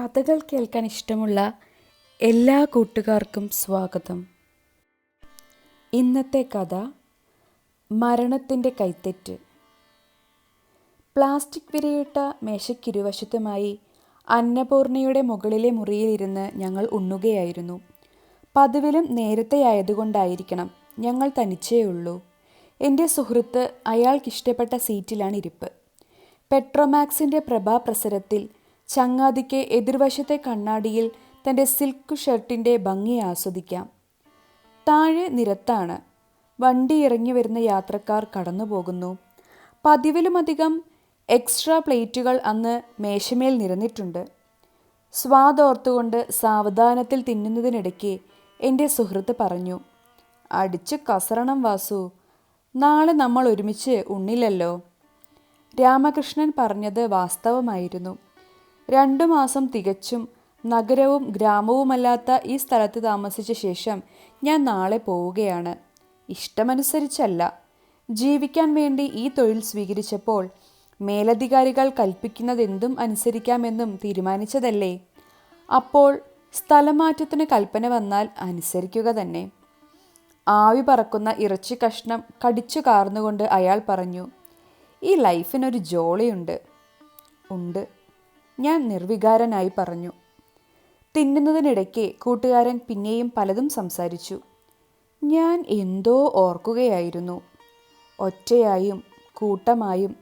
കഥകൾ കേൾക്കാൻ ഇഷ്ടമുള്ള എല്ലാ കൂട്ടുകാർക്കും സ്വാഗതം. ഇന്നത്തെ കഥ മരണത്തിന്റെ കൈത്തെറ്റ്. പ്ലാസ്റ്റിക് വിരയിട്ട മേശയ്ക്കിരുവശത്തുമായി അന്നപൂർണയുടെ മുകളിലെ മുറിയിലിരുന്ന് ഞങ്ങൾ ഉണ്ണുകയായിരുന്നു. പതിവിലും നേരത്തെ ആയതുകൊണ്ടായിരിക്കണം ഞങ്ങൾ തനിച്ചേ ഉള്ളൂ എന്റെ സുഹൃത്ത് അയാൾക്കിഷ്ടപ്പെട്ട സീറ്റിലാണ് ഇരിപ്പ്. പെട്രോമാക്സിന്റെ പ്രഭാപ്രസരത്തിൽ ചങ്ങാതിക്ക് എതിർവശത്തെ കണ്ണാടിയിൽ തന്റെ സിൽക്ക് ഷർട്ടിന്റെ ഭംഗി ആസ്വദിക്കാം. താഴെ നിരത്താണ് വണ്ടി ഇറങ്ങി വരുന്ന യാത്രക്കാർ കടന്നു പോകുന്നു പതിവിലുമധികം എക്സ്ട്രാ പ്ലേറ്റുകൾ അന്ന് മേശമേൽ നിരന്നിട്ടുണ്ട്. സ്വാദോർത്തുകൊണ്ട് സാവധാനത്തിൽ തിന്നുന്നതിനിടയ്ക്ക് എന്റെ സുഹൃത്ത് പറഞ്ഞു അടിച്ച് കസറണം വാസു നാളെ നമ്മൾ ഒരുമിച്ച് ഉണ്ണില്ലല്ലോ. രാമകൃഷ്ണൻ പറഞ്ഞത് വാസ്തവമായിരുന്നു. രണ്ടു മാസം തികച്ചും നഗരവും ഗ്രാമവുമല്ലാത്ത ഈ സ്ഥലത്ത് താമസിച്ച ശേഷം ഞാൻ നാളെ പോവുകയാണ്. ഇഷ്ടമനുസരിച്ചല്ല. ജീവിക്കാൻ വേണ്ടി ഈ തൊഴിൽ സ്വീകരിച്ചപ്പോൾ മേലധികാരികൾ കൽപ്പിക്കുന്നതെന്തും അനുസരിക്കാമെന്നും തീരുമാനിച്ചതല്ലേ? അപ്പോൾ സ്ഥലമാറ്റത്തിന് കൽപ്പന വന്നാൽ അനുസരിക്കുക തന്നെ. ആവി പറക്കുന്ന ഇറച്ചി കഷ്ണം കടിച്ചു കാർന്നുകൊണ്ട് അയാൾ പറഞ്ഞു ഈ ലൈഫിനൊരു ജോളിയുണ്ട്. ഉണ്ട്. ഞാൻ നിർവികാരനായി പറഞ്ഞു. തിന്നുന്നതിനിടയ്ക്ക് കൂട്ടുകാരൻ പിന്നെയും പലതും സംസാരിച്ചു. ഞാൻ എന്തോ ഓർക്കുകയായിരുന്നു. ഒറ്റയായും കൂട്ടമായും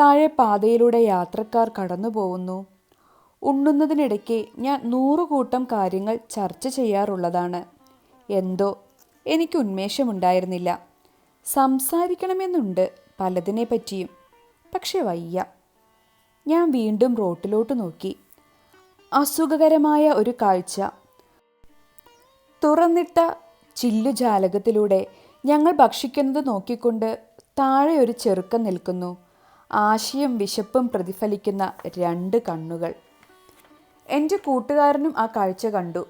താഴെ പാതയിലൂടെ യാത്രക്കാർ കടന്നു പോകുന്നു ഉണ്ണുന്നതിനിടയ്ക്ക് ഞാൻ നൂറുകൂട്ടം കാര്യങ്ങൾ ചർച്ച ചെയ്യാറുള്ളതാണ്. എന്തോ എനിക്ക് ഉന്മേഷമുണ്ടായിരുന്നില്ല. സംസാരിക്കണമെന്നുണ്ട് പലതിനെ പറ്റിയും പക്ഷെ വയ്യ. ഞാൻ വീണ്ടും റോട്ടിലോട്ട് നോക്കി. അസുഖകരമായ ഒരു കാഴ്ച. തുറന്നിട്ട ചില്ലുജാലകത്തിലൂടെ ഞങ്ങൾ ഭക്ഷിക്കുന്നത് നോക്കിക്കൊണ്ട് താഴെ ഒരു ചെറുക്കൻ നിൽക്കുന്നു. ആശയും വിശപ്പും പ്രതിഫലിക്കുന്ന രണ്ട് കണ്ണുകൾ. എന്റെ കൂട്ടുകാരനും ആ കാഴ്ച കണ്ടു.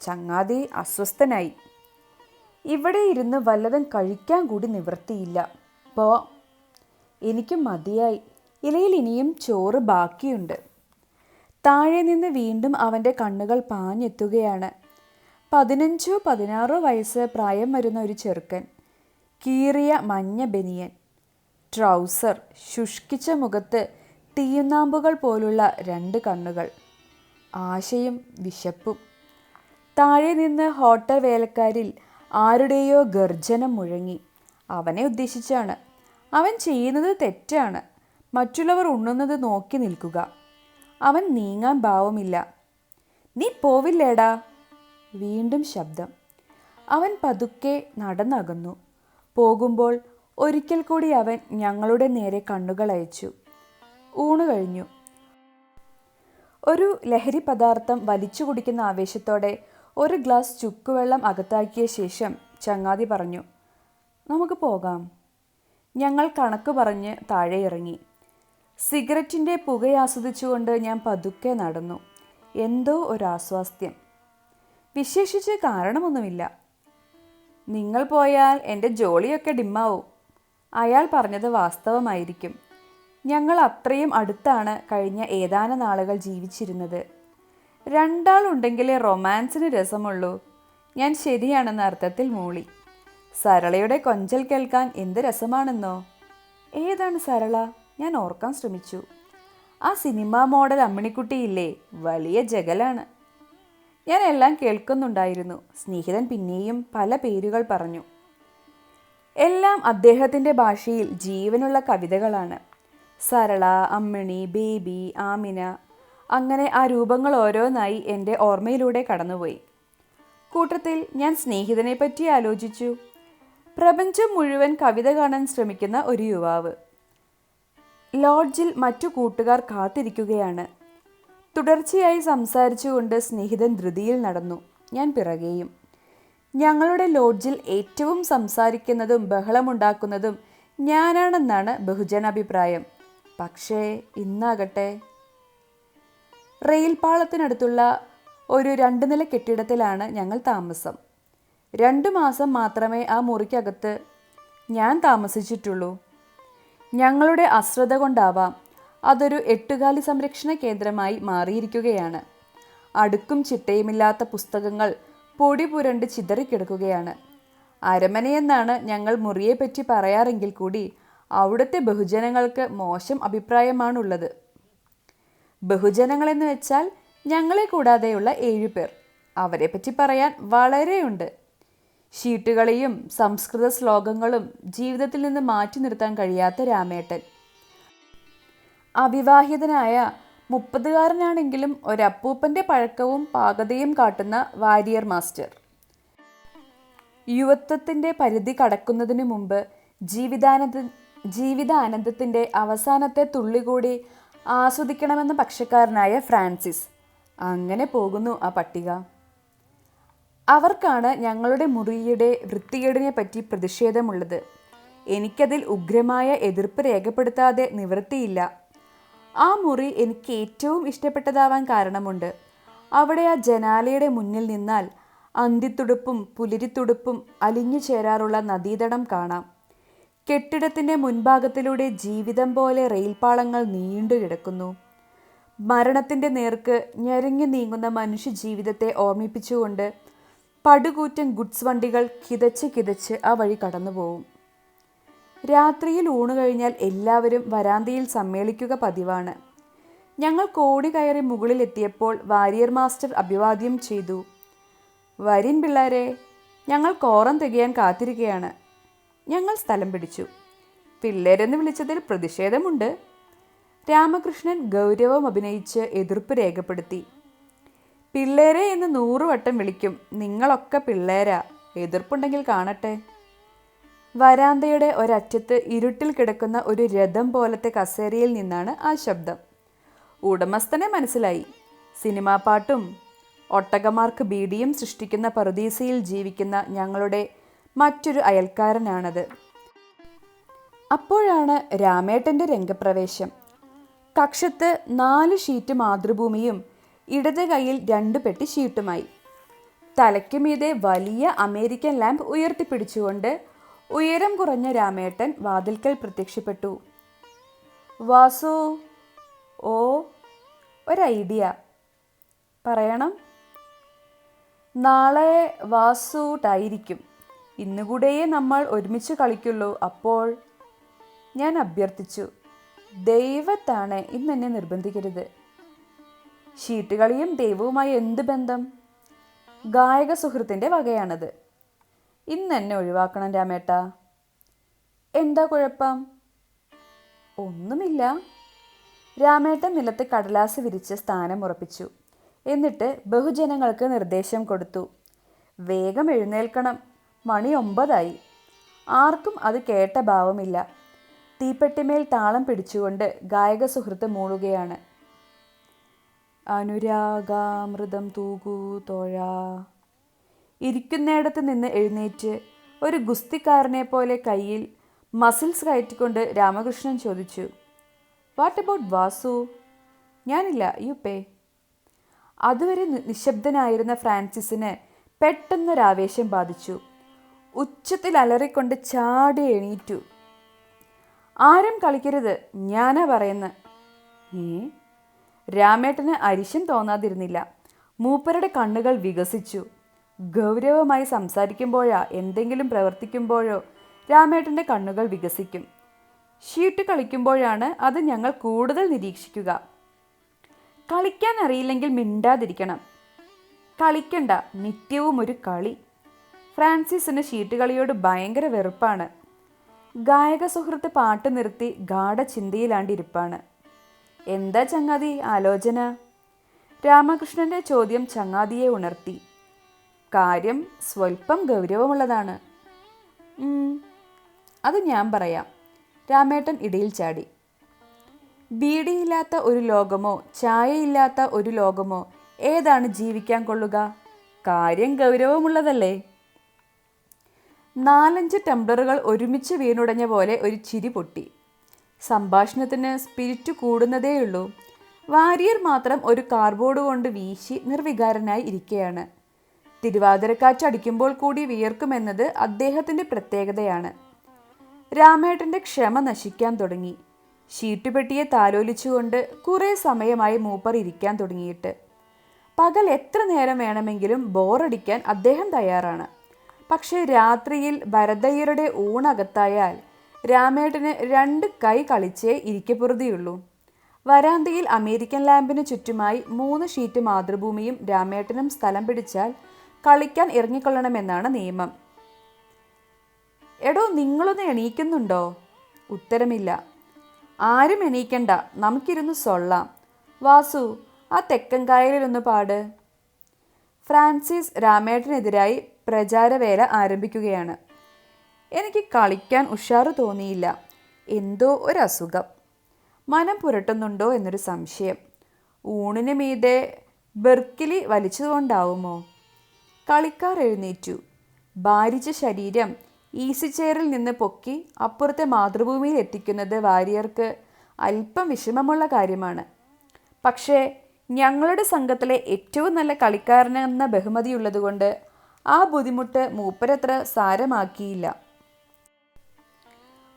ചങ്ങാതി അസ്വസ്ഥനായി. ഇവിടെ ഇരുന്ന് വല്ലതും കഴിക്കാൻ കൂടി നിവൃത്തിയില്ല. പോ. എനിക്ക് മതിയായി. ഇലയിൽ ഇനിയും ചോറ് ബാക്കിയുണ്ട്. താഴെ നിന്ന് വീണ്ടും അവന്റെ കണ്ണുകൾ പാഞ്ഞെത്തുകയാണ്. പതിനഞ്ചോ പതിനാറോ വയസ്സ് പ്രായം വരുന്ന ഒരു ചെറുക്കൻ കീറിയ മഞ്ഞ ബനിയൻ ട്രൗസർ ശുഷ്കിച്ച മുഖത്ത് തീയുന്നാമ്പുകൾ പോലുള്ള രണ്ട് കണ്ണുകൾ ആശയും വിശപ്പും. താഴെ നിന്ന് ഹോട്ടൽ വേലക്കാരിൽ ആരുടെയോ ഗർജനം മുഴങ്ങി അവനെ ഉദ്ദേശിച്ചാണ്. അവൻ ചെയ്യുന്നത് തെറ്റാണ്. മറ്റുള്ളവർ ഉണ്ണുന്നത് നോക്കി നിൽക്കുക. അവൻ നീങ്ങാൻ ഭാവമില്ല നീ പോവില്ലേടാ? വീണ്ടും ശബ്ദം. അവൻ പതുക്കെ നടന്നകന്നു. പോകുമ്പോൾ ഒരിക്കൽ കൂടി അവൻ ഞങ്ങളുടെ നേരെ കണ്ണുകൾ അയച്ചു. ഊണ് കഴിഞ്ഞു. ഒരു ലഹരി പദാർത്ഥം വലിച്ചു കുടിക്കുന്ന ആവേശത്തോടെ ഒരു ഗ്ലാസ് ചുക്കുവെള്ളം അകത്താക്കിയ ശേഷം ചങ്ങാതി പറഞ്ഞു നമുക്ക് പോകാം. ഞങ്ങൾ കണക്ക് പറഞ്ഞ് താഴെ ഇറങ്ങി. സിഗരറ്റിന്റെ പുകയാസ്വദിച്ചുകൊണ്ട് ഞാൻ പതുക്കെ നടന്നു. എന്തോ ഒരാസ്വാസ്ഥ്യം. വിശേഷിച്ച് കാരണമൊന്നുമില്ല. നിങ്ങൾ പോയാൽ എന്റെ ജോളിയൊക്കെ ഡിമ്മാവും. അയാൾ പറഞ്ഞത് വാസ്തവമായിരിക്കും. ഞങ്ങൾ അത്രയും അടുത്താണ് കഴിഞ്ഞ ഏതാനും നാളുകൾ ജീവിച്ചിരുന്നത്. രണ്ടാളുണ്ടെങ്കിലേ റൊമാൻസിന് രസമുള്ളൂ. ഞാൻ ശരിയാണെന്ന അർത്ഥത്തിൽ മൂളി. സരളയുടെ കൊഞ്ചൽ കേൾക്കാൻ എന്ത് രസമാണെന്നോ? ഏതാണ് സരള? ഞാൻ ഓർക്കാൻ ശ്രമിച്ചു. ആ സിനിമാ മോഡൽ അമ്മിണിക്കുട്ടിയില്ലേ വലിയ ജഗലാണ്. ഞാൻ എല്ലാം കേൾക്കുന്നുണ്ടായിരുന്നു. സ്നേഹിതൻ പിന്നെയും പല പേരുകൾ പറഞ്ഞു. എല്ലാം അദ്ദേഹത്തിന്റെ ഭാഷയിൽ ജീവനുള്ള കവിതകളാണ്. സരള അമ്മിണി ബേബി ആമിന അങ്ങനെ ആ രൂപങ്ങൾ ഓരോന്നായി എന്റെ ഓർമ്മയിലൂടെ കടന്നുപോയി. കൂട്ടത്തിൽ ഞാൻ സ്നേഹിതനെ പറ്റി ആലോചിച്ചു. പ്രപഞ്ചം മുഴുവൻ കവിത കാണാൻ ശ്രമിക്കുന്ന ഒരു യുവാവ്. ലോഡ്ജിൽ മറ്റു കൂട്ടുകാർ കാത്തിരിക്കുകയാണ്. തുടർച്ചയായി സംസാരിച്ചുകൊണ്ട് സ്നേഹിതൻ ധൃതിയിൽ നടന്നു. ഞാൻ പിറകെയും. ഞങ്ങളുടെ ലോഡ്ജിൽ ഏറ്റവും സംസാരിക്കുന്നതും ബഹളമുണ്ടാക്കുന്നതും ഞാനാണെന്നാണ് ബഹുജനാഭിപ്രായം. പക്ഷേ ഇന്നാകട്ടെ. റെയിൽപാളത്തിനടുത്തുള്ള ഒരു രണ്ട് നില കെട്ടിടത്തിലാണ് ഞങ്ങൾ താമസം. രണ്ട് മാസം മാത്രമേ ആ മുറിക്കകത്ത് ഞാൻ താമസിച്ചിട്ടുള്ളൂ. ഞങ്ങളുടെ അശ്രദ്ധ കൊണ്ടാവാം. അതൊരു എട്ടുകാലി സംരക്ഷണ കേന്ദ്രമായി മാറിയിരിക്കുകയാണ്. അടുക്കും ചിട്ടയുമില്ലാത്ത പുസ്തകങ്ങൾ പൊടി പുരണ്ട് ചിതറിക്കിടക്കുകയാണ് അരമനയെന്നാണ് ഞങ്ങൾ മുറിയെപ്പറ്റി പറയാറെങ്കിൽ കൂടി അവിടുത്തെ ബഹുജനങ്ങൾക്ക് മോശം അഭിപ്രായമാണുള്ളത്. ബഹുജനങ്ങളെന്ന് വെച്ചാൽ ഞങ്ങളെ കൂടാതെയുള്ള ഏഴുപേർ. അവരെപ്പറ്റി പറയാൻ വളരെയുണ്ട്. ഷീട്ടുകളെയും സംസ്കൃത ശ്ലോകങ്ങളും ജീവിതത്തിൽ നിന്ന് മാറ്റി നിർത്താൻ കഴിയാത്ത രാമേട്ടൻ. അവിവാഹിതനായ മുപ്പതുകാരനാണെങ്കിലും ഒരപ്പൂപ്പന്റെ പഴക്കവും പാകതയും കാട്ടുന്ന വാരിയർ മാസ്റ്റർ. യുവത്വത്തിന്റെ പരിധി കടക്കുന്നതിനു മുമ്പ് ജീവിതാനന്ദ ജീവിതാനന്ദത്തിന്റെ അവസാനത്തെ തുള്ളി കൂടി ആസ്വദിക്കണമെന്ന പക്ഷക്കാരനായ ഫ്രാൻസിസ്. അങ്ങനെ പോകുന്നു ആ പട്ടിക. അവർക്കാണ് ഞങ്ങളുടെ മുറിയുടെ വൃത്തികേടിനെ പറ്റി പ്രതിഷേധമുള്ളത്. എനിക്കതിൽ ഉഗ്രമായ എതിർപ്പ് രേഖപ്പെടുത്താതെ നിവൃത്തിയില്ല. ആ മുറി എനിക്ക് ഏറ്റവും ഇഷ്ടപ്പെട്ടതാവാൻ കാരണമുണ്ട്. അവിടെ ആ ജനാലയുടെ മുന്നിൽ നിന്നാൽ അന്തിത്തുടുപ്പും പുലരിത്തുടുപ്പും അലിഞ്ഞു ചേരാറുള്ള നദീതടം കാണാം. കെട്ടിടത്തിന്റെ മുൻഭാഗത്തിലൂടെ ജീവിതം പോലെ റെയിൽപാളങ്ങൾ നീണ്ടു കിടക്കുന്നു. മരണത്തിന്റെ നേർക്ക് ഞെരങ്ങി നീങ്ങുന്ന മനുഷ്യ ജീവിതത്തെ ഓർമ്മിപ്പിച്ചുകൊണ്ട് പടുകൂറ്റൻ ഗുഡ്സ് വണ്ടികൾ കിതച്ച് കിതച്ച് ആ വഴി കടന്നു പോവും. രാത്രിയിൽ ഊണ് കഴിഞ്ഞാൽ എല്ലാവരും വരാന്തയിൽ സമ്മേളിക്കുക പതിവാണ്. ഞങ്ങൾ കോടി കയറി മുകളിലെത്തിയപ്പോൾ വാരിയർ മാസ്റ്റർ അഭിവാദ്യം ചെയ്തു. വരിൻ പിള്ളേരെ ഞങ്ങൾ കോറം തികയാൻ കാത്തിരിക്കുകയാണ് ഞങ്ങൾ സ്ഥലം പിടിച്ചു. പിള്ളേരെന്ന് വിളിച്ചതിൽ പ്രതിഷേധമുണ്ട്. രാമകൃഷ്ണൻ ഗൗരവം അഭിനയിച്ച് എതിർപ്പ് രേഖപ്പെടുത്തി. പിള്ളേരെ എന്ന് നൂറുവട്ടം വിളിക്കും. നിങ്ങളൊക്കെ പിള്ളേരാ. എതിർപ്പുണ്ടെങ്കിൽ കാണട്ടെ. വരാന്തയുടെ ഒരറ്റത്ത് ഇരുട്ടിൽ കിടക്കുന്ന ഒരു രഥം പോലത്തെ കസേരയിൽ നിന്നാണ് ആ ശബ്ദം. ഉടമസ്ഥനെ മനസ്സിലായി. സിനിമാ പാട്ടും ഒട്ടകമാർക്ക് ബീഡിയും സൃഷ്ടിക്കുന്ന പറുദീസയിൽ ജീവിക്കുന്ന ഞങ്ങളുടെ മറ്റൊരു അയൽക്കാരനാണത്. അപ്പോഴാണ് രാമേട്ടന്റെ രംഗപ്രവേശം. കക്ഷത്ത് നാല് ഷീറ്റ് മാതൃഭൂമിയും ഇടത് കൈയിൽ രണ്ട് പെട്ടി ഷീട്ടുമായി തലയ്ക്ക് മീതെ വലിയ അമേരിക്കൻ ലാമ്പ് ഉയർത്തിപ്പിടിച്ചുകൊണ്ട് ഉയരം കുറഞ്ഞ രാമേട്ടൻ വാതിൽക്കൽ പ്രത്യക്ഷപ്പെട്ടു. വാസു ഓ ഒരൈഡിയ. പറയണം. നാളെ വാസൂട്ടായിരിക്കും ഇന്നുകൂടെയേ നമ്മൾ ഒരുമിച്ച് കളിക്കുള്ളൂ. അപ്പോൾ? ഞാൻ അഭ്യർത്ഥിച്ചു. ദൈവത്താണ് ഇന്നെന്നെ നിർബന്ധിക്കരുത്. ഷീട്ടുകളിയും ദൈവവുമായി എന്ത് ബന്ധം? ഗായക സുഹൃത്തിന്റെ വകയാണത്. ഇന്ന് എന്നെ ഒഴിവാക്കണം രാമേട്ട. എന്താ കുഴപ്പം? ഒന്നുമില്ല. രാമേട്ടൻ നിലത്ത് കടലാസ് വിരിച്ച് സ്ഥാനം ഉറപ്പിച്ചു. എന്നിട്ട് ബഹുജനങ്ങൾക്ക് നിർദ്ദേശം കൊടുത്തു. വേഗം എഴുന്നേൽക്കണം. മണി ഒമ്പതായി. ആർക്കും അത് കേട്ട ഭാവമില്ല. തീപ്പെട്ടിമേൽ താളം പിടിച്ചുകൊണ്ട് ഗായക സുഹൃത്ത് മൂളുകയാണ്. അനുരാഗാമൃതം തൂകൂ തോഴ. ഇരിക്കുന്നിടത്ത് നിന്ന് എഴുന്നേറ്റ് ഒരു ഗുസ്തിക്കാരനെ പോലെ കയ്യിൽ മസിൽസ് കയറ്റിക്കൊണ്ട് രാമകൃഷ്ണൻ ചോദിച്ചു വാട്ട് അബൌട്ട് വാസു? ഞാനില്ല യു പേ. അതുവരെ നിശബ്ദനായിരുന്ന ഫ്രാൻസിസിന് പെട്ടെന്നൊരാവേശം ബാധിച്ചു. ഉച്ചത്തിൽ അലറിക്കൊണ്ട് ചാടി എണീറ്റു. ആരും കളിക്കരുത് ഞാനാ പറയുന്നത് ഏ? രാമേട്ടന് അരിശം തോന്നാതിരുന്നില്ല. മൂപ്പരുടെ കണ്ണുകൾ വികസിച്ചു. ഗൗരവമായി സംസാരിക്കുമ്പോഴോ എന്തെങ്കിലും പ്രവർത്തിക്കുമ്പോഴോ രാമേട്ടന്റെ കണ്ണുകൾ വികസിക്കും. ഷീട്ട് കളിക്കുമ്പോഴാണ് അത് ഞങ്ങൾ കൂടുതൽ നിരീക്ഷിക്കുക. കളിക്കാൻ അറിയില്ലെങ്കിൽ മിണ്ടാതിരിക്കണം. കളിക്കണ്ട നിത്യവും ഒരു കളി. ഫ്രാൻസിസിന് ഷീട്ട് കളിയോട് ഭയങ്കര വെറുപ്പാണ്. ഗായക സുഹൃത്ത് പാട്ട് നിർത്തി ഗാഠചിന്തയിലാണ്ടിരിപ്പാണ് എന്താ ചങ്ങാതി ആലോചന? രാമകൃഷ്ണന്റെ ചോദ്യം ചങ്ങാതിയെ ഉണർത്തി. കാര്യം സ്വൽപ്പം ഗൗരവമുള്ളതാണ്. അത് ഞാൻ പറയാം. രാമേട്ടൻ ഇടയിൽ ചാടി. ബീഡിയില്ലാത്ത ഒരു ലോകമോ ചായയില്ലാത്ത ഒരു ലോകമോ ഏതാണ് ജീവിക്കാൻ കൊള്ളുക? കാര്യം ഗൗരവമുള്ളതല്ലേ? നാലഞ്ച് ടംബ്ലറുകൾ ഒരുമിച്ച് വീണുടഞ്ഞ പോലെ ഒരു ചിരി പൊട്ടി. സംഭാഷണത്തിന് സ്പിരിറ്റ് കൂടുന്നതേയുള്ളൂ. വാരിയർ മാത്രം ഒരു കാർബോർഡ് കൊണ്ട് വീശി നിർവികാരനായി ഇരിക്കുകയാണ് തിരുവാതിരക്കാറ്റ് അടിക്കുമ്പോൾ കൂടി വിയർക്കുമെന്നത് അദ്ദേഹത്തിന്റെ പ്രത്യേകതയാണ്. രാമേട്ടന്റെ ക്ഷമ നശിക്കാൻ തുടങ്ങി. ഷീട്ടുപെട്ടിയെ താലോലിച്ചുകൊണ്ട് കുറേ സമയമായി മൂപ്പർ ഇരിക്കാൻ തുടങ്ങിയിട്ട്. പകൽ എത്ര നേരം വേണമെങ്കിലും ബോറടിക്കാൻ അദ്ദേഹം തയ്യാറാണ്. പക്ഷേ രാത്രിയിൽ ഭരതയ്യരുടെ ഊണകത്തായാൽ രാമേട്ടന് രണ്ട് കൈ കളിച്ചേ ഇരിക്കപ്പുറതിയുള്ളൂ. വരാന്തയിൽ അമേരിക്കൻ ലാമ്പിന് ചുറ്റുമായി മൂന്ന് ഷീറ്റ് മാതൃഭൂമിയും രാമേട്ടനും സ്ഥലം പിടിച്ചാൽ കളിക്കാൻ ഇറങ്ങിക്കൊള്ളണമെന്നാണ് നിയമം. എടോ നിങ്ങളൊന്ന് എണീക്കുന്നുണ്ടോ? ഉത്തരമില്ല. ആരും എണീക്കണ്ട. നമുക്കിരുന്ന് സൊള്ളാം. വാസു ആ തെക്കൻ കായലിലൊന്ന് പാട്. ഫ്രാൻസിസ് രാമേട്ടനെതിരായി പ്രചാരവേല ആരംഭിക്കുകയാണ്. എനിക്ക് കളിക്കാൻ ഉഷാറ് തോന്നിയില്ല. എന്തോ ഒരു അസുഖം മനം പുരട്ടുന്നുണ്ടോ എന്നൊരു സംശയം. ഊണിന് മീതെ ബെർക്കിലി വലിച്ചതുകൊണ്ടാവുമോ? കളിക്കാർ എഴുന്നേറ്റു. ഭാരിച്ച ശരീരം ഈസി ചെയറിൽ നിന്ന് പൊക്കി അപ്പുറത്തെ മാതൃഭൂമിയിൽ എത്തിക്കുന്നത് വാര്യർക്ക് അല്പം വിഷമമുള്ള കാര്യമാണ്. പക്ഷേ ഞങ്ങളുടെ സംഘത്തിലെ ഏറ്റവും നല്ല കളിക്കാരനെന്ന ബഹുമതിയുള്ളതുകൊണ്ട് ആ ബുദ്ധിമുട്ട് മൂപ്പരത്ര സാരമാക്കിയില്ല.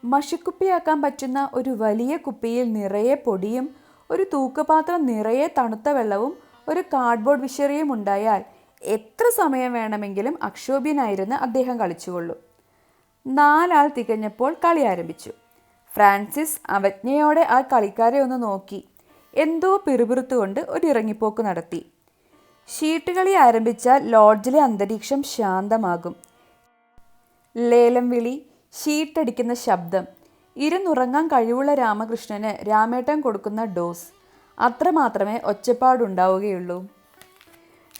മഷിക്കുപ്പിയാക്കാൻ പറ്റുന്ന ഒരു വലിയ കുപ്പിയിൽ നിറയെ പൊടിയും ഒരു തൂക്കുപാത്രം നിറയെ തണുത്ത വെള്ളവും ഒരു കാർഡ്ബോർഡ് വിഷറിയും ഉണ്ടായാൽ എത്ര സമയം വേണമെങ്കിലും അക്ഷോഭ്യനായിരുന്ന് അദ്ദേഹം കളിച്ചുകൊള്ളു. നാലാൾ തികഞ്ഞപ്പോൾ കളി ആരംഭിച്ചു. ഫ്രാൻസിസ് അവജ്ഞയോടെ ആ കളിക്കാരെ ഒന്ന് നോക്കി എന്തോ പിറുപിറുത്തുകൊണ്ട് ഒരു ഇറങ്ങിപ്പോക്ക് നടത്തി. ഷീട്ടുകളി ആരംഭിച്ചാൽ ലോഡ്ജിലെ അന്തരീക്ഷം ശാന്തമാകും. ലേലം വിളി ഷീട്ടടിക്കുന്ന ശബ്ദം. ഇരുന്നുറങ്ങാൻ കഴിവുള്ള രാമകൃഷ്ണന് രാമേട്ടൻ കൊടുക്കുന്ന ഡോസ്. അത്രമാത്രമേ ഒച്ചപ്പാടുണ്ടാവുകയുള്ളൂ.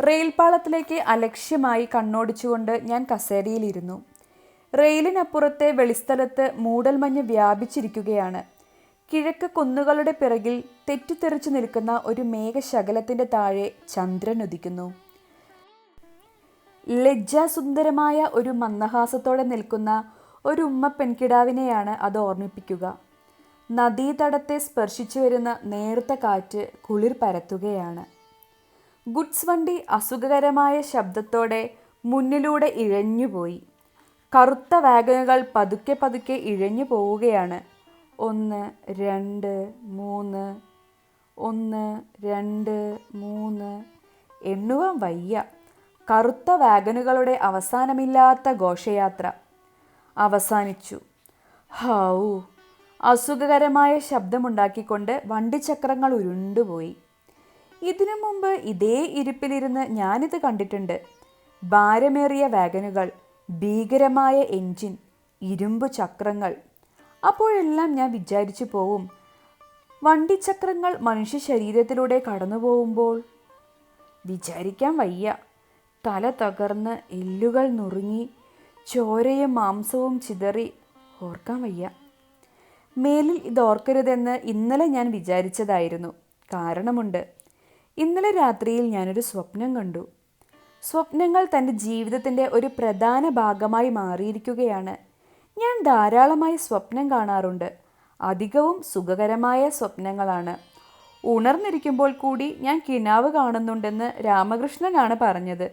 റെയിൽപാളത്തിലേക്ക് അലക്ഷ്യമായി കണ്ണോടിച്ചുകൊണ്ട് ഞാൻ കസേരയിലിരുന്നു. റെയിലിനപ്പുറത്തെ വെളിസ്ഥലത്ത് മൂടൽമഞ്ഞ് വ്യാപിച്ചിരിക്കുകയാണ്. കിഴക്ക് കുന്നുകളുടെ പിറകിൽ തെറ്റിത്തെറിച്ചു നിൽക്കുന്ന ഒരു മേഘശകലത്തിന്റെ താഴെ ചന്ദ്രൻ ഉദിക്കുന്നു. ലജ്ജാസുന്ദരമായ ഒരു മന്ദഹാസത്തോടെ നിൽക്കുന്ന ഒരു ഉമ്മ പെൺകിടാവിനെയാണ് അത് ഓർമ്മിപ്പിക്കുക. നദീതടത്തെ സ്പർശിച്ചു വരുന്ന നേർത്ത കാറ്റ് കുളിർ പരത്തുകയാണ്. ഗുഡ്സ് വണ്ടി അസുഖകരമായ ശബ്ദത്തോടെ മുന്നിലൂടെ ഇഴഞ്ഞുപോയി. കറുത്ത വാഗനുകൾ പതുക്കെ പതുക്കെ ഇഴഞ്ഞു പോവുകയാണ്. ഒന്ന് രണ്ട് മൂന്ന് ഒന്ന് രണ്ട് മൂന്ന് എണ്ണുവാൻ വയ്യ. കറുത്ത വാഗനുകളുടെ അവസാനമില്ലാത്ത ഘോഷയാത്ര. അവസാനിച്ചു. ഹൗ. അസുഖകരമായ ശബ്ദമുണ്ടാക്കിക്കൊണ്ട് വണ്ടിച്ചക്രങ്ങൾ ഉരുണ്ടുപോയി. ഇതിനു മുമ്പ് ഇതേ ഇരിപ്പിലിരുന്ന് ഞാനിത് കണ്ടിട്ടുണ്ട്. ഭാരമേറിയ വാഗനുകൾ ഭീകരമായ എൻജിൻ ഇരുമ്പ് ചക്രങ്ങൾ. അപ്പോഴെല്ലാം ഞാൻ വിചാരിച്ചു പോവും വണ്ടിച്ചക്രങ്ങൾ മനുഷ്യ ശരീരത്തിലൂടെ കടന്നു പോകുമ്പോൾ. വിചാരിക്കാൻ വയ്യ. തല തകർന്ന് എല്ലുകൾ നുറുങ്ങി ചോരയും മാംസവും ചിതറി ഓർക്കാൻ വയ്യ. മേലിൽ ഇതോർക്കരുതെന്ന് ഇന്നലെ ഞാൻ വിചാരിച്ചതായിരുന്നു. കാരണമുണ്ട്. ഇന്നലെ രാത്രിയിൽ ഞാനൊരു സ്വപ്നം കണ്ടു. സ്വപ്നങ്ങൾ തന്റെ ജീവിതത്തിന്റെ ഒരു പ്രധാന ഭാഗമായി മാറിയിരിക്കുകയാണ്. ഞാൻ ധാരാളമായി സ്വപ്നം കാണാറുണ്ട്. അധികവും സുഖകരമായ സ്വപ്നങ്ങളാണ്. ഉണർന്നിരിക്കുമ്പോൾ കൂടി ഞാൻ കിനാവ് കാണുന്നുണ്ടെന്ന് രാമകൃഷ്ണനാണ് പറഞ്ഞത്.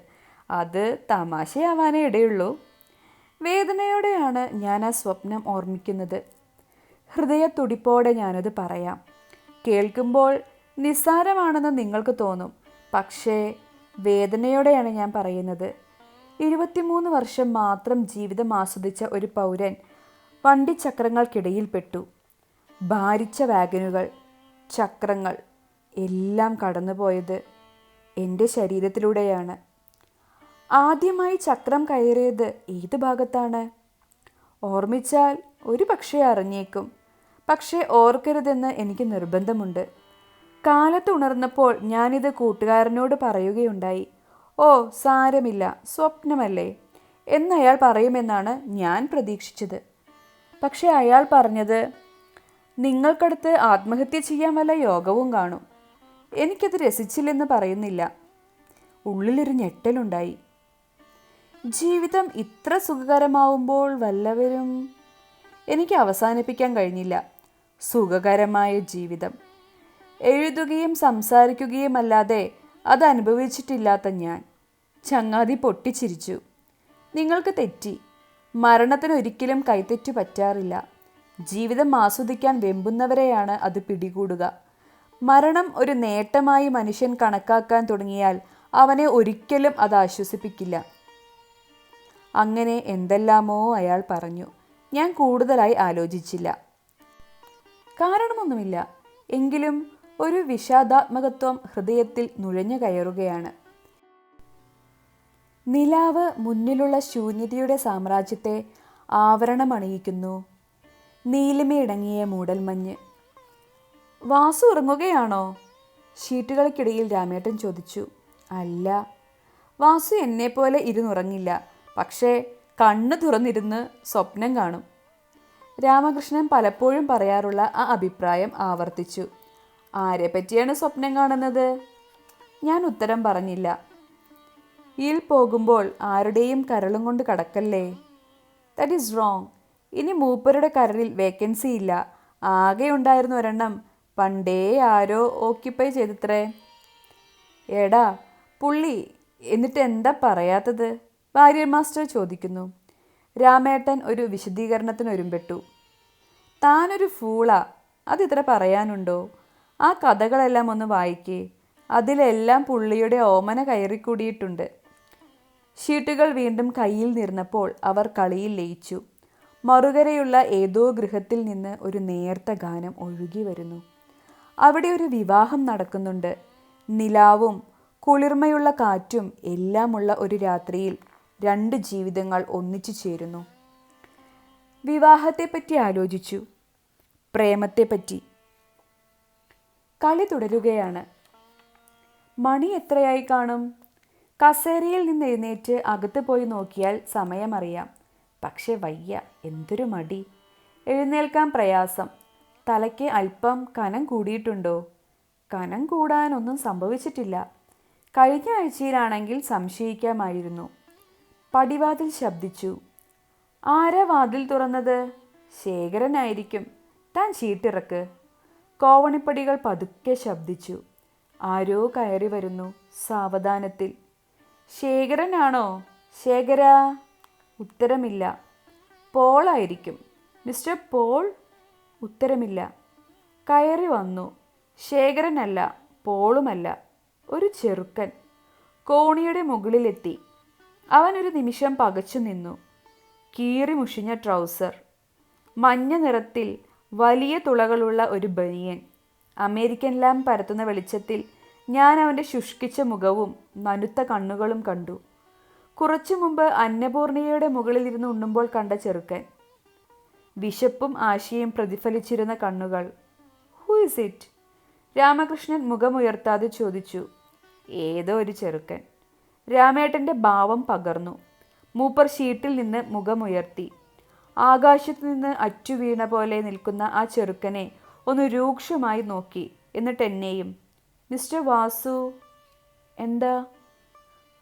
അത് തമാശയാവാനേ ഇടയുള്ളൂ. വേദനയോടെയാണ് ഞാൻ ആ സ്വപ്നം ഓർമ്മിക്കുന്നത്. ഹൃദയത്തുടിപ്പോടെ ഞാനത് പറയാം. കേൾക്കുമ്പോൾ നിസ്സാരമാണെന്ന് നിങ്ങൾക്ക് തോന്നും. പക്ഷേ വേദനയോടെയാണ് ഞാൻ പറയുന്നത്. ഇരുപത്തിമൂന്ന് വർഷം മാത്രം ജീവിതം ആസ്വദിച്ച ഒരു പൗരൻ വണ്ടിച്ചക്രങ്ങൾക്കിടയിൽപ്പെട്ടു ഭാരിച്ച വാഗനുകൾ ചക്രങ്ങൾ എല്ലാം കടന്നുപോയത് എന്റെ ശരീരത്തിലൂടെയാണ്. ആദ്യമായി ചക്രം കയറിയത് ഏത് ഭാഗത്താണ്? ഓർമ്മിച്ചാൽ ഒരു പക്ഷേ അറിഞ്ഞേക്കും. പക്ഷേ ഓർക്കരുതെന്ന് എനിക്ക് നിർബന്ധമുണ്ട്. കാലത്തുണർന്നപ്പോൾ ഞാനിത് കൂട്ടുകാരനോട് പറയുകയുണ്ടായി. ഓ സാരമില്ല സ്വപ്നമല്ലേ എന്നയാൾ പറയുമെന്നാണ് ഞാൻ പ്രതീക്ഷിച്ചത്. പക്ഷേ അയാൾ പറഞ്ഞത് നിങ്ങൾക്കടുത്ത് ആത്മഹത്യ ചെയ്യാൻ വല്ല യോഗവും കാണും. എനിക്കത് രസിച്ചില്ലെന്ന് പറയുന്നില്ല. ഉള്ളിലൊരു ഞെട്ടലുണ്ടായി. ജീവിതം ഇത്ര സുഖകരമാവുമ്പോൾ വല്ലവരും എനിക്ക് അവസാനിപ്പിക്കാൻ കഴിഞ്ഞില്ല. സുഖകരമായ ജീവിതം. എഴുതുകയും സംസാരിക്കുകയുമല്ലാതെ അത് അനുഭവിച്ചിട്ടില്ലാത്ത ഞാൻ. ചങ്ങാതി പൊട്ടിച്ചിരിച്ചു. നിങ്ങൾക്ക് തെറ്റി. മരണത്തിന് ഒരിക്കലും കൈതെറ്റു പറ്റാറില്ല. ജീവിതം ആസ്വദിക്കാൻ വെമ്പുന്നവരെയാണ് അത് പിടികൂടുക. മരണം ഒരു നേട്ടമായി മനുഷ്യൻ കണക്കാക്കാൻ തുടങ്ങിയാൽ അവനെ ഒരിക്കലും അത് ആശ്വസിപ്പിക്കില്ല. അങ്ങനെ എന്തെല്ലാമോ അയാൾ പറഞ്ഞു. ഞാൻ കൂടുതലായി ആലോചിച്ചില്ല. കാരണമൊന്നുമില്ല. എങ്കിലും ഒരു വിഷാദാത്മകത്വം ഹൃദയത്തിൽ നുഴഞ്ഞു കയറുകയാണ്. നിലാവ് മുന്നിലുള്ള ശൂന്യതയുടെ സാമ്രാജ്യത്തെ ആവരണമണിയിക്കുന്നു. നീലിമയിടങ്ങിയ മൂടൽമഞ്ഞ്. വാസു ഉറങ്ങുകയാണോ? ഷീറ്റുകൾക്കിടയിൽ രാമേട്ടൻ ചോദിച്ചു. അല്ല. വാസു എന്നെപ്പോലെ ഇരുന്നുറങ്ങില്ല. പക്ഷേ കണ്ണ് തുറന്നിരുന്ന് സ്വപ്നം കാണും. രാമകൃഷ്ണൻ പലപ്പോഴും പറയാറുള്ള ആ അഭിപ്രായം ആവർത്തിച്ചു. ആരെ പറ്റിയാണ് സ്വപ്നം കാണുന്നത്? ഞാൻ ഉത്തരം പറഞ്ഞില്ല. ഈൽ പോകുമ്പോൾ ആരുടെയും കരളും കൊണ്ട് കടക്കല്ലേ? ദറ്റ് ഈസ് റോങ് ഇനി മൂപ്പരുടെ കരളിൽ വേക്കൻസി ഇല്ല. ആകെ ഉണ്ടായിരുന്ന ഒരെണ്ണം പണ്ടേ ആരോ ഓക്യുപ്പൈ ചെയ്തത്രേ. എടാ പുള്ളി എന്നിട്ട് എന്താ പറയാത്തത്? വാര്യർ മാസ്റ്റർ ചോദിക്കുന്നു. രാമേട്ടൻ ഒരു വിശദീകരണത്തിന് ഒരുമ്പെട്ടു. താനൊരു ഫൂളാ അതിത്ര പറയാനുണ്ടോ? ആ കഥകളെല്ലാം ഒന്ന് വായിക്കേ. അതിലെല്ലാം പുള്ളിയുടെ ഓമന കയറിക്കൂടിയിട്ടുണ്ട്. ഷീട്ടുകൾ വീണ്ടും കയ്യിൽ നിർന്നപ്പോൾ അവർ കളിയിൽ ലയിച്ചു. മറുകരയുള്ള ഏതോ ഗൃഹത്തിൽ നിന്ന് ഒരു നേർത്ത ഗാനം ഒഴുകി വരുന്നു. അവിടെ ഒരു വിവാഹം നടക്കുന്നുണ്ട്. നിലാവും കുളിർമയുള്ള കാറ്റും എല്ലാമുള്ള ഒരു രാത്രിയിൽ രണ്ട് ജീവിതങ്ങൾ ഒന്നിച്ചു ചേരുന്നു. വിവാഹത്തെപ്പറ്റി ആലോചിച്ചു. പ്രേമത്തെപ്പറ്റി. കളി തുടരുകയാണ്. മണി എത്രയായി കാണും? കസേരയിൽ നിന്ന് എഴുന്നേറ്റ് അകത്ത് പോയി നോക്കിയാൽ സമയമറിയാം. പക്ഷെ വയ്യ എന്തൊരു മടി. എഴുന്നേൽക്കാൻ പ്രയാസം. തലയ്ക്ക് അല്പം കനം കൂടിയിട്ടുണ്ടോ? കനം കൂടാനൊന്നും സംഭവിച്ചിട്ടില്ല. കഴിഞ്ഞ ആഴ്ചയിലാണെങ്കിൽ സംശയിക്കാമായിരുന്നു. പടിവാതിൽ ശബ്ദിച്ചു. ആരാ വാതിൽ തുറന്നത്? ശേഖരനായിരിക്കും. താൻ ചീട്ടിറക്ക്. കോവണിപ്പടികൾ പതുക്കെ ശബ്ദിച്ചു. ആരോ കയറി വരുന്നു സാവധാനത്തിൽ. ശേഖരനാണോ? ശേഖര ഉത്തരമില്ല. പോളായിരിക്കും. Mister Paul? ഉത്തരമില്ല. കയറി വന്നു. ശേഖരനല്ല പോളുമല്ല. ഒരു ചെറുക്കൻ. കോണിയുടെ മുകളിലെത്തി. അവൻ ഒരു നിമിഷം പകച്ചു നിന്നു. കീറി മുഷിഞ്ഞ ട്രൗസർ. മഞ്ഞ നിറത്തിൽ വലിയ തുളകളുള്ള ഒരു ബനിയൻ. അമേരിക്കൻ ലാം പരത്തുന്ന വെളിച്ചത്തിൽ ഞാൻ അവന്റെ ശുഷ്കിച്ച മുഖവും നനുത്ത കണ്ണുകളും കണ്ടു. കുറച്ചു മുമ്പ് അന്നപൂർണിയയുടെ മുകളിലിരുന്ന് ഉണ്ണുമ്പോൾ കണ്ട ചെറുക്കൻ. വിശപ്പും ആശയും പ്രതിഫലിച്ചിരുന്ന കണ്ണുകൾ. ഹു ഇസ് ഇറ്റ് രാമകൃഷ്ണൻ മുഖമുയർത്താതെ ചോദിച്ചു. ഏതോ ഒരു ചെറുക്കൻ. രാമേട്ടന്റെ ഭാവം പകർന്നു. മൂപ്പർ ഷീട്ടിൽ നിന്ന് മുഖമുയർത്തി. ആകാശത്തു നിന്ന് അറ്റുവീണ പോലെ നിൽക്കുന്ന ആ ചെറുക്കനെ ഒന്ന് രൂക്ഷമായി നോക്കി. എന്നിട്ട് എന്നെയും മിസ്റ്റർ വാസു എന്താ?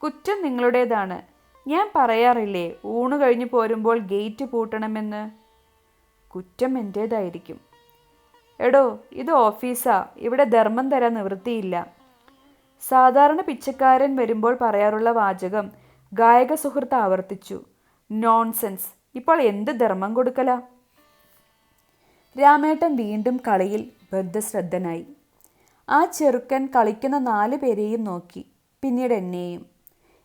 കുറ്റം നിങ്ങളുടേതാണ്. ഞാൻ പറയാറില്ലേ ഊണ് കഴിഞ്ഞു പോരുമ്പോൾ ഗേറ്റ് പൂട്ടണമെന്ന്? കുറ്റം എന്റേതായിരിക്കും എടോ ഇത് ഓഫീസാ. ഇവിടെ ധർമ്മം തരാൻ നിവൃത്തിയില്ല. സാധാരണ പിച്ചക്കാരൻ വരുമ്പോൾ പറയാറുള്ള വാചകം ഗായക സുഹൃത്ത് ആവർത്തിച്ചു. നോൺസെൻസ് ഇപ്പോൾ എന്ത് ധർമ്മം കൊടുക്കല? രാമേട്ടൻ വീണ്ടും കളിയിൽ ബദ്ധശ്രദ്ധനായി. ആ ചെറുക്കൻ കളിക്കുന്ന നാല് പേരെയും നോക്കി പിന്നീട് എന്നെയും.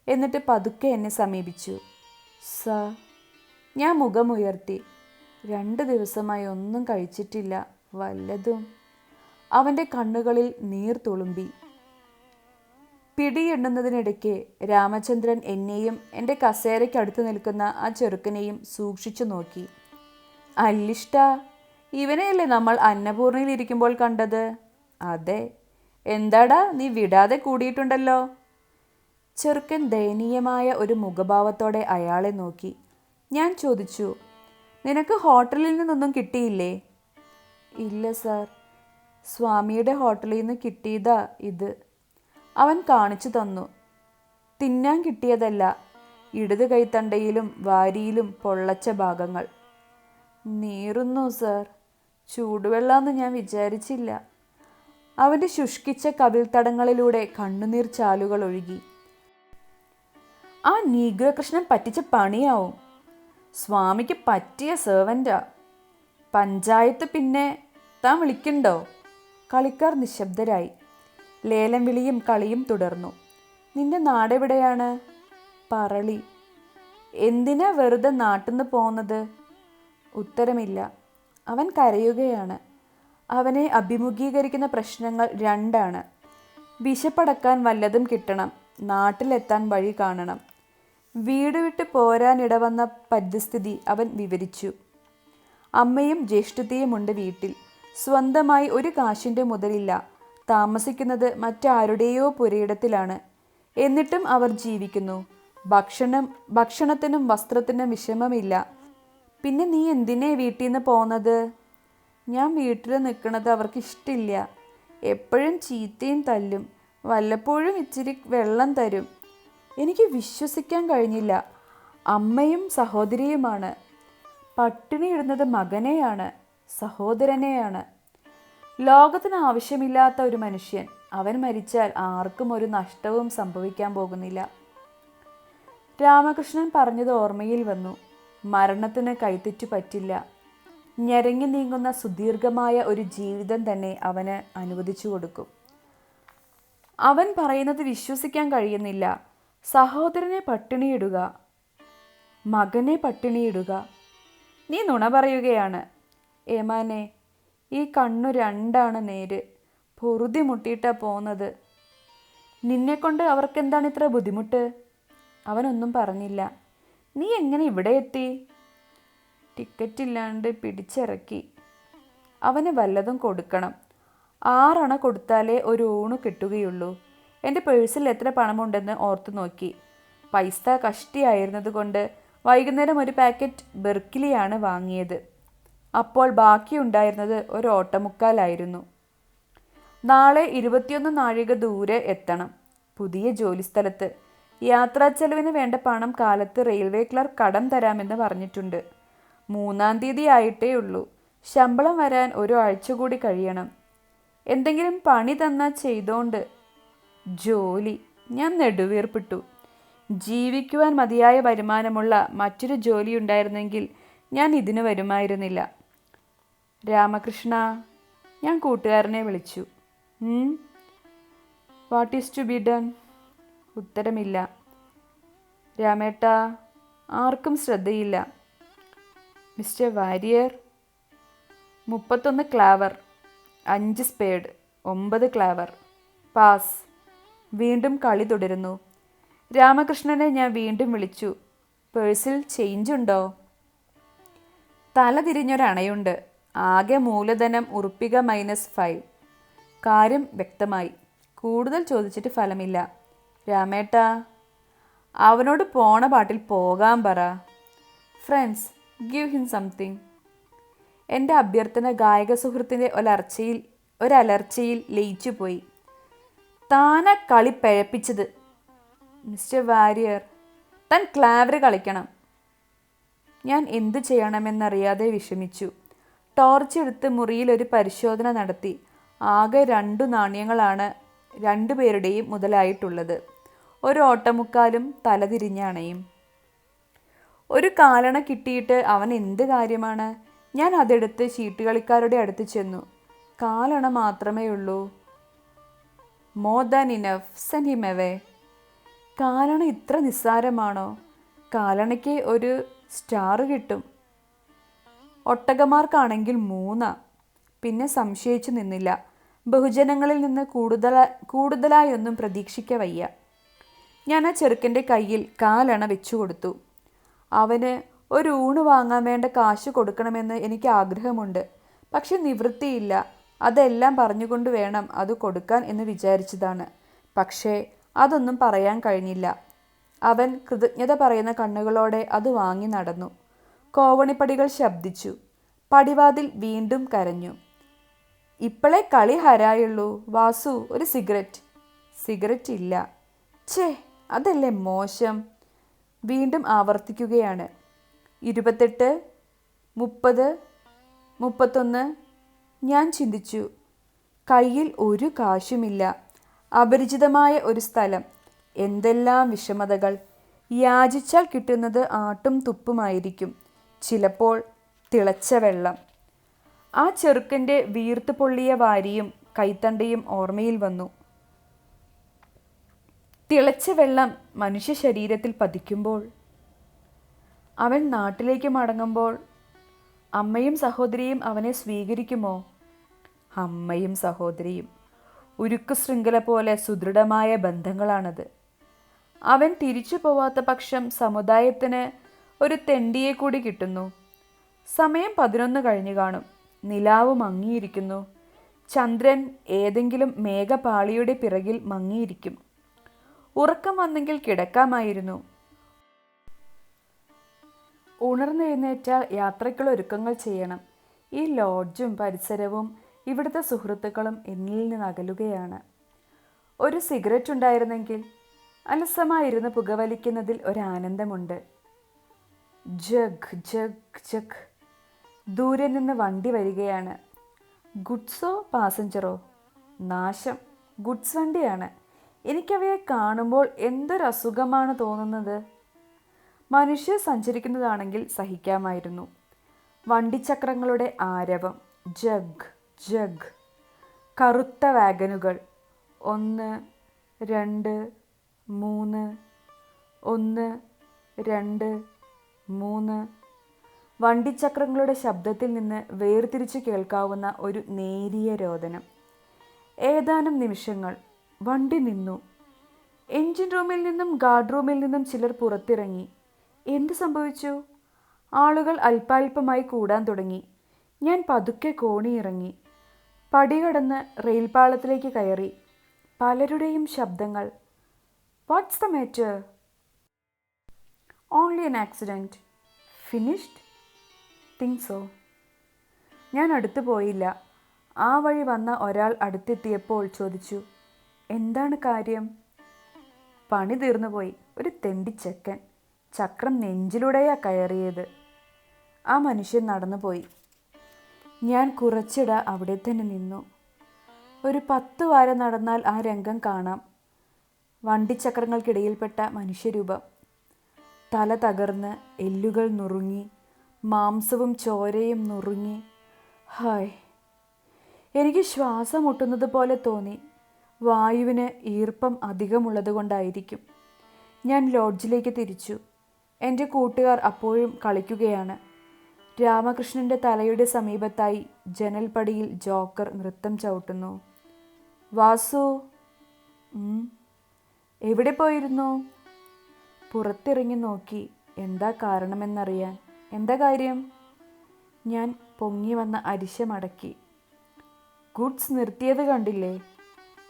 എന്നിട്ട് പതുക്കെ എന്നെ സമീപിച്ചു. സ ഞാൻ മുഖമുയർത്തി. രണ്ട് ദിവസമായി ഒന്നും കഴിച്ചിട്ടില്ല. വല്ലതും. അവന്റെ കണ്ണുകളിൽ നീർ തുളുമ്പി. പിടിയെണ്ണുന്നതിനിടയ്ക്ക് രാമചന്ദ്രൻ എന്നെയും എന്റെ കസേരയ്ക്കടുത്ത് നിൽക്കുന്ന ആ ചെറുക്കനെയും സൂക്ഷിച്ചു നോക്കി. അല്ലിഷ്ട ഇവനെയല്ലേ നമ്മൾ അന്നപൂർണയിൽ ഇരിക്കുമ്പോൾ കണ്ടത്? അതെ എന്താടാ നീ വിടാതെ കൂടിയിട്ടുണ്ടല്ലോ? ചെറുക്കൻ ദയനീയമായ ഒരു മുഖഭാവത്തോടെ അയാളെ നോക്കി. ഞാൻ ചോദിച്ചു നിനക്ക് ഹോട്ടലിൽ നിന്നൊന്നും കിട്ടിയില്ലേ? ഇല്ല സാർ. സ്വാമിയുടെ ഹോട്ടലിൽ നിന്ന് കിട്ടിയതാ ഇത്. അവൻ കാണിച്ചു തന്നു. തിന്നാൻ കിട്ടിയതല്ല ഇടത് കൈത്തണ്ടയിലും വാരിയിലും പൊള്ളച്ച ഭാഗങ്ങൾ. നീറുന്നു സർ. ചൂടുവെള്ളമെന്ന് ഞാൻ വിചാരിച്ചില്ല. അവന്റെ ശുഷ്കിച്ച കവിൾത്തടങ്ങളിലൂടെ കണ്ണുനീർ ചാലുകൾ ഒഴുകി. ആ നീഗ്രകൃഷ്ണൻ പറ്റിച്ച പണിയാവും. സ്വാമിക്ക് പറ്റിയ സെർവന്റാ പഞ്ചായത്ത് പിന്നെ താൻ വിളിക്കണ്ടോ? കളിക്കാർ നിശബ്ദരായി. ലേലം വിളിയും കളിയും തുടർന്നു. നിന്റെ നാടെവിടെയാണ്? പറളി. എന്തിനാ വെറുതെ നാട്ടിന്ന് പോകുന്നത് ഉത്തരമില്ല. അവൻ കരയുകയാണ്. അവനെ അഭിമുഖീകരിക്കുന്ന പ്രശ്നങ്ങൾ രണ്ടാണ്. വിശപ്പടക്കാൻ വല്ലതും കിട്ടണം. നാട്ടിലെത്താൻ വഴി കാണണം. വീട് വിട്ട് പോരാനിടവന്ന പരിസ്ഥിതി അവൻ വിവരിച്ചു. അമ്മയും ജ്യേഷ്ഠതയുമുണ്ട് വീട്ടിൽ. സ്വന്തമായി ഒരു കാശിന്റെ മുതലില്ല. താമസിക്കുന്നത് മറ്റാരുടെയോ പുരയിടത്തിലാണ്. എന്നിട്ടും അവർ ജീവിക്കുന്നു. ഭക്ഷണം ഭക്ഷണത്തിനും വസ്ത്രത്തിനും വിഷമമില്ല. പിന്നെ നീ എന്തിനെ വീട്ടിൽ നിന്ന് പോകുന്നത് ഞാൻ വീട്ടിൽ നിൽക്കുന്നത് അവർക്ക് ഇഷ്ടമില്ല എപ്പോഴും ചീത്തയും തല്ലും. വല്ലപ്പോഴും ഇച്ചിരി വെള്ളം തരും. എനിക്ക് വിശ്വസിക്കാൻ കഴിഞ്ഞില്ല. അമ്മയും സഹോദരിയുമാണ്. പട്ടിണി ഇടുന്നത് മകനെയാണ് സഹോദരനെയാണ്. ലോകത്തിന് ആവശ്യമില്ലാത്ത ഒരു മനുഷ്യൻ. അവൻ മരിച്ചാൽ ആർക്കും ഒരു നഷ്ടവും സംഭവിക്കാൻ പോകുന്നില്ല. രാമകൃഷ്ണൻ പറഞ്ഞത് ഓർമ്മയിൽ വന്നു. മരണത്തിന് കൈത്തെറ്റു പറ്റില്ല. ഞെരങ്ങി നീങ്ങുന്ന സുദീർഘമായ ഒരു ജീവിതം തന്നെ അവന് അനുവദിച്ചു കൊടുക്കും. അവൻ പറയുന്നത് വിശ്വസിക്കാൻ കഴിയുന്നില്ല. സഹോദരനെ പട്ടിണിയിടുക മകനെ പട്ടിണിയിടുക. നീ നുണ പറയുകയാണ്. ഏമാനെ ഈ കണ്ണു രണ്ടാണ് നേര്. പൊറുതി മുട്ടിയിട്ടാ പോന്നത്. നിന്നെക്കൊണ്ട് അവർക്കെന്താണ് ഇത്ര ബുദ്ധിമുട്ട്? അവനൊന്നും പറഞ്ഞില്ല. നീ എങ്ങനെ ഇവിടെ എത്തി? ടിക്കറ്റ് ഇല്ലാണ്ട് പിടിച്ചിറക്കി. അവന് വല്ലതും കൊടുക്കണം. ആറണ കൊടുത്താലേ ഒരു ഊണ് കിട്ടുകയുള്ളൂ. എന്റെ പേഴ്സിൽ എത്ര പണമുണ്ടെന്ന് ഓർത്തു നോക്കി. പൈസ കഷ്ടിയായിരുന്നതുകൊണ്ട് വൈകുന്നേരം ഒരു പാക്കറ്റ് ബെർക്കിലിയാണ് വാങ്ങിയത്. അപ്പോൾ ബാക്കിയുണ്ടായിരുന്നത് ഒരു ഓട്ടമുക്കാലായിരുന്നു. നാളെ ഇരുപത്തിയൊന്ന് നാഴിക ദൂരെ എത്തണം. പുതിയ ജോലിസ്ഥലത്ത്. യാത്രാ ചെലവിന് വേണ്ട പണം കാലത്ത് റെയിൽവേ ക്ലർക്ക് കടം തരാമെന്ന് പറഞ്ഞിട്ടുണ്ട്. മൂന്നാം തീയതി ആയിട്ടേ ഉള്ളൂ ശമ്പളം വരാൻ ഒരു ആഴ്ച കൂടി കഴിയണം. എന്തെങ്കിലും പണി തന്നാൽ ചെയ്തോണ്ട്. ജോലി. ഞാൻ നെടുവീർപ്പിട്ടു. ജീവിക്കുവാൻ മതിയായ വരുമാനമുള്ള മറ്റൊരു ജോലി ഉണ്ടായിരുന്നെങ്കിൽ ഞാൻ ഇതിന് വരുമായിരുന്നില്ല. രാമകൃഷ്ണ ഞാൻ കൂട്ടുകാരനെ വിളിച്ചു. What is to be done ഉത്തരമില്ല. രാമേട്ട ആർക്കും ശ്രദ്ധയില്ല. മിസ്റ്റർ വാരിയർ മുപ്പത്തൊന്ന് ക്ലാവർ അഞ്ച് സ്പേഡ് ഒമ്പത് ക്ലാവർ. പാസ്. വീണ്ടും കളി തുടരുന്നു. രാമകൃഷ്ണനെ ഞാൻ വീണ്ടും വിളിച്ചു. പേഴ്സിൽ ചേഞ്ച് ഉണ്ടോ? തല തിരിഞ്ഞൊരണയുണ്ട്. ആകെ മൂലധനം ഉറുപ്പിക മൈനസ് ഫൈവ് കാര്യം വ്യക്തമായി. കൂടുതൽ ചോദിച്ചിട്ട് ഫലമില്ല. രാമേട്ട അവനോട് പോണ പാട്ടിൽ പോകാൻ പറ. ഫ്രണ്ട്സ് ഗിവ് ഹിം സംതിങ് എന്റെ അഭ്യർത്ഥന ഗായക സുഹൃത്തിന്റെ ഒലർച്ചയിൽ ഒരലർച്ചയിൽ ലയിച്ചുപോയി താന കളി പഴപ്പിച്ചത്. മിസ്റ്റർ വാരിയർ താൻ ക്ലാവർ കളിക്കണം. ഞാൻ എന്തു ചെയ്യണമെന്നറിയാതെ വിഷമിച്ചു. ടോർച്ച് എടുത്ത് മുറിയിൽ ഒരു പരിശോധന നടത്തി. ആകെ രണ്ടു നാണയങ്ങളാണ് രണ്ടുപേരുടെയും മുതലായിട്ടുള്ളത്. ഒരു ഓട്ടമുക്കാലും തലതിരിഞ്ഞാണയും ഒരു കാലണ കിട്ടിയിട്ട് അവൻ എന്ത് കാര്യമാണ്? ഞാൻ അതെടുത്ത് ചീട്ടുകളിക്കാരുടെ അടുത്ത് ചെന്നു. കാലണ മാത്രമേ ഉള്ളൂ. മോർ ദാൻ ഇനഫ് സെൻ ഹിമവേ കാലണ ഇത്ര നിസ്സാരമാണോ? കാലണയ്ക്ക് ഒരു സ്റ്റാർ കിട്ടും. ഒട്ടകമാർക്കാണെങ്കിൽ മൂന്ന്. പിന്നെ സംശയിച്ചു നിന്നില്ല. ബഹുജനങ്ങളിൽ നിന്ന് കൂടുതൽ കൂടുതലായൊന്നും പ്രതീക്ഷിക്ക വയ്യ. ഞാൻ ആ ചെറുക്കന്റെ കയ്യിൽ കാലണ വെച്ചു കൊടുത്തു. അവന് ഒരു ഊണ് വാങ്ങാൻ വേണ്ട കാശ് കൊടുക്കണമെന്ന് എനിക്ക് ആഗ്രഹമുണ്ട്. പക്ഷെ നിവൃത്തിയില്ല. അതെല്ലാം പറഞ്ഞുകൊണ്ട് വേണം അത് കൊടുക്കാൻ എന്ന് വിചാരിച്ചതാണ്. പക്ഷേ അതൊന്നും പറയാൻ കഴിഞ്ഞില്ല. അവൻ കൃതജ്ഞത പറയുന്ന കണ്ണുകളോടെ അത് വാങ്ങി നടന്നു. കോവണിപ്പടികൾ ശബ്ദിച്ചു. പടിവാതിൽ വീണ്ടും കരഞ്ഞു. ഇപ്പോഴേ കളി ഹരായുള്ളൂ. വാസു ഒരു സിഗരറ്റ്. സിഗരറ്റ് ഇല്ല. ഛേ അതല്ലേ മോശം. വീണ്ടും ആവർത്തിക്കുകയാണ്. ഇരുപത്തെട്ട് മുപ്പത് മുപ്പത്തൊന്ന്. ഞാൻ ചിന്തിച്ചു. കയ്യിൽ ഒരു കാശുമില്ല. അപരിചിതമായ ഒരു സ്ഥലം. എന്തെല്ലാം വിഷമതകൾ. യാചിച്ചാൽ കിട്ടുന്നത് ആട്ടും തുപ്പുമായിരിക്കും. ചിലപ്പോൾ തിളച്ച വെള്ളം. ആ ചെറുക്കന്റെ വീർത്ത് പൊള്ളിയ വാരിയും കൈത്തണ്ടയും ഓർമ്മയിൽ വന്നു. തിളച്ച വെള്ളം മനുഷ്യ ശരീരത്തിൽ പതിക്കുമ്പോൾ അവൻ നാട്ടിലേക്ക് മടങ്ങുമ്പോൾ അമ്മയും സഹോദരിയും അവനെ സ്വീകരിക്കുമോ? അമ്മയും സഹോദരിയും ഉരുക്ക് ശൃംഖല പോലെ സുദൃഢമായ ബന്ധങ്ങളാണത്. അവൻ തിരിച്ചു പോവാത്ത പക്ഷം സമുദായത്തിന് ഒരു തെണ്ടിയെ കൂടി കിട്ടുന്നു. സമയം പതിനൊന്ന് കഴിഞ്ഞു കാണും. നിലാവ് മങ്ങിയിരിക്കുന്നു. ചന്ദ്രൻ ഏതെങ്കിലും മേഘപാളിയുടെ പിറകിൽ മങ്ങിയിരിക്കും. ഉറക്കം വന്നെങ്കിൽ കിടക്കാമായിരുന്നു. ഉണർന്നെഴുന്നേറ്റാൽ യാത്രയ്ക്കുള്ള ഒരുക്കങ്ങൾ ചെയ്യണം. ഈ ലോഡ്ജും പരിസരവും ഇവിടുത്തെ സുഹൃത്തുക്കളും എന്നിൽ നിന്ന് അകലുകയാണ്. ഒരു സിഗരറ്റ് ഉണ്ടായിരുന്നെങ്കിൽ അലസമായിരുന്ന് പുകവലിക്കുന്നതിൽ ഒരാനന്ദമുണ്ട് ജഗ് ജഗ് ജഗ്. ദൂരെ നിന്ന് വണ്ടി വരികയാണ്. ഗുഡ്സോ പാസഞ്ചറോ? നാശം. ഗുഡ്സ് വണ്ടിയാണ്. എനിക്കവയെ കാണുമ്പോൾ എന്തൊരു അസുഖമാണ് തോന്നുന്നത്? മനുഷ്യർ സഞ്ചരിക്കുന്നതാണെങ്കിൽ സഹിക്കാമായിരുന്നു. വണ്ടിച്ചക്രങ്ങളുടെ ആരവം. ജഗ് ജഗ്. കറുത്ത വാഗനുകൾ. ഒന്ന് രണ്ട് മൂന്ന്. ഒന്ന് രണ്ട് മൂന്ന്. വണ്ടിച്ചക്രങ്ങളുടെ ശബ്ദത്തിൽ നിന്ന് വേർതിരിച്ച് കേൾക്കാവുന്ന ഒരു നേരിയ രോദനം. ഏതാനും നിമിഷങ്ങൾ വണ്ടി നിന്നു. എൻജിൻ റൂമിൽ നിന്നും ഗാർഡ് റൂമിൽ നിന്നും ചിലർ പുറത്തിറങ്ങി. എന്ത് സംഭവിച്ചു? ആളുകൾ അല്പാൽപമായി കൂടാൻ തുടങ്ങി. ഞാൻ പതുക്കെ കോണിയിറങ്ങി പടി കടന്ന് റെയിൽപാളത്തിലേക്ക് കയറി. പലരുടെയും ശബ്ദങ്ങൾ what's the matter only an accident finished think so ഞാൻ അടുത്തു പോയില്ല. ആ വഴി വന്ന ഒരാൾ അടുത്തെത്തിയപ്പോൾ ചോദിച്ചു എന്താണ് കാര്യം? പണി തീർന്നുപോയി ഒരു തെണ്ടിച്ചക്കൻ ചക്രം നെഞ്ചിലൂടെയാ കയറിയത്. ആ മനുഷ്യൻ നടന്നുപോയി ഞാൻ കുറച്ചിട അവിടെ തന്നെ നിന്നു. ഒരു പത്ത് വാരം നടന്നാൽ ആ രംഗം കാണാം. വണ്ടിച്ചക്രങ്ങൾക്കിടയിൽപ്പെട്ട മനുഷ്യരൂപം. തല തകർന്ന് എല്ലുകൾ നുറുങ്ങി മാംസവും ചോരയും നുറുങ്ങി. ഹായ്. എനിക്ക് ശ്വാസം മുട്ടുന്നത് പോലെ തോന്നി. വായുവിന് ഈർപ്പം അധികമുള്ളത് കൊണ്ടായിരിക്കും. ഞാൻ ലോഡ്ജിലേക്ക് തിരിച്ചു. എന്റെ കൂട്ടുകാർ അപ്പോഴും കളിക്കുകയാണ്. രാമകൃഷ്ണന്റെ തലയുടെ സമീപത്തായി ജനൽപ്പടിയിൽ ജോക്കർ നൃത്തം ചവിട്ടുന്നു. വാസു. എവിടെ പോയിരുന്നു? പുറത്തിറങ്ങി നോക്കി എന്താ കാരണമെന്നറിയാൻ. എന്താ കാര്യം? ഞാൻ പൊങ്ങി വന്ന അരിശമടക്കി ഗുഡ്സ് നിർത്തിയത് കണ്ടില്ലേ?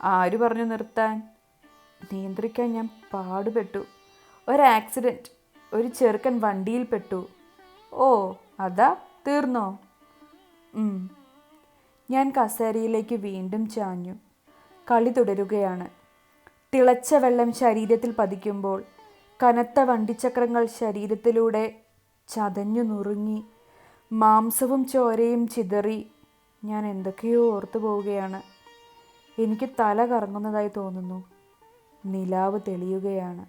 ആര് പറഞ്ഞു നിർത്താൻ? നിയന്ത്രിക്കാൻ ഞാൻ പാടുപെട്ടു. ഒരു ആക്സിഡന്റ് ഒരു ചെറുക്കൻ വണ്ടിയിൽപ്പെട്ടു ഓ അതാ? തീർന്നോ? ഞാൻ കസേരയിലേക്ക് വീണ്ടും ചാഞ്ഞു. കളി തുടരുകയാണ്. തിളച്ച വെള്ളം ശരീരത്തിൽ പതിക്കുമ്പോൾ കനത്ത വണ്ടിച്ചക്രങ്ങൾ ശരീരത്തിലൂടെ ചതഞ്ഞു നുറുങ്ങി. മാംസവും ചോരയും ചിതറി. ഞാൻ എന്തൊക്കെയോ ഓർത്തു പോവുകയാണ്. എനിക്ക് തല കറങ്ങുന്നതായി തോന്നുന്നു. നിലാവ് തെളിയുകയാണ്.